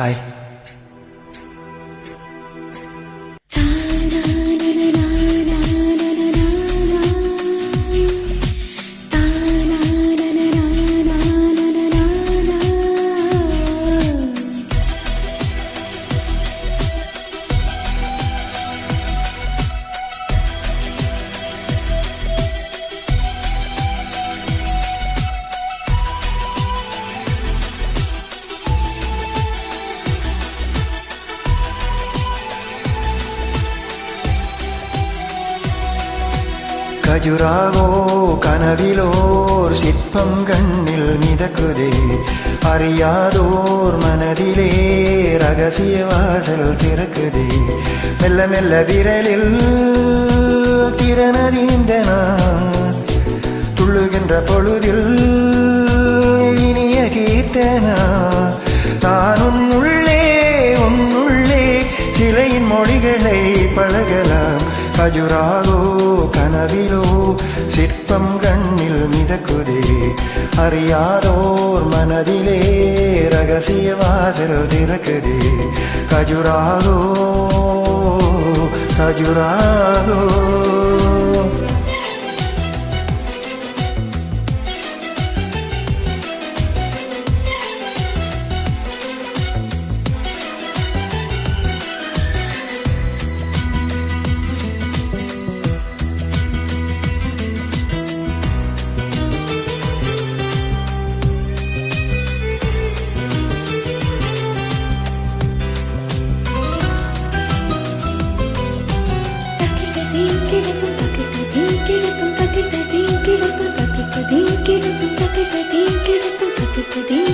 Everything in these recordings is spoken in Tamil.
Hi. கஜுராவோ கனவிலோர் சிற்பம் கண்ணில் மிதக்குதே. அறியாதோர் மனதிலே ரகசிய வாசல் திறக்குதே. மெல்ல மெல்ல விரலில் திறனறிந்த நான் துள்ளுகின்ற பொழுதில் இனிய கீர்த்தனா. நான் உன்னுள்ளே உன்னுள்ளே சிலையின் மொழிகளை பழகலாம் கஜுராகோ கனவிலோ சிற்பம் கண்ணில் மிதக்குதே அறியாதோர் மனதிலே ரகசிய வாசல் திறக்குதே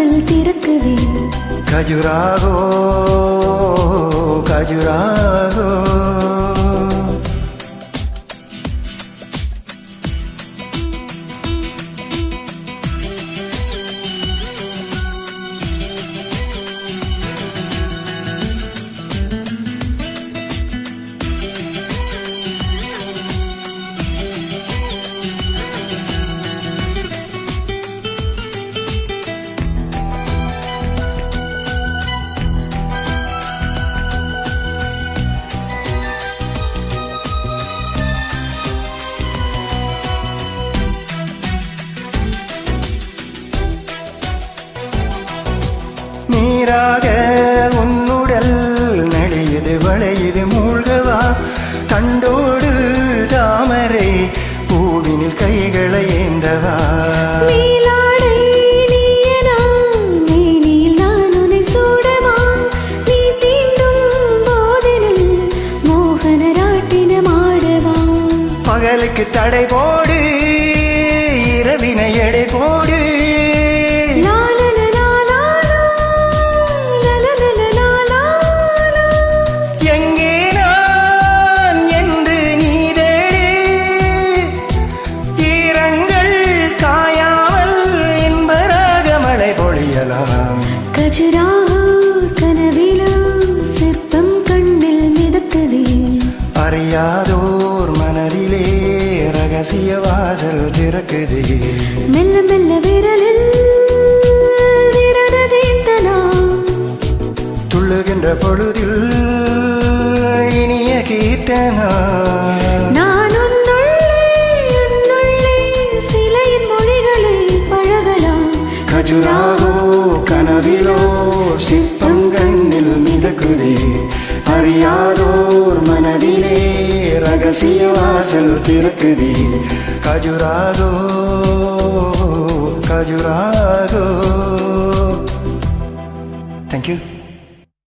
வாசல் திறக்குவே. கஜுராகோ கஜுராகோ. நீராக உன்னுடல் நெளியுது வளையுது மூழ்கவா? தண்டோடு தாமரை பூவினில் கைகளை ஏந்தவா? நீலாடை நீயனா? மேனியில் மழை பொழியலாம் கஜுராஹோ கனவிலோ சிற்பம் கண்ணில் மிதக்குதே அறியாதோர் மனதிலே ரகசிய வாசல் திறக்குதே. மெல்ல மெல்ல விரலில் துள்ளுகின்ற பொழுதில் இனிய கீர்த்தனா. கஜுராகோ கனவிலோ சிற்பங்கண்ணில் மிதக்குதே. அறியாதோர் மனதிலே ரகசிய வாசல் திறக்குதே. கஜுராகோ கஜுராகோ. தேங்க்யூ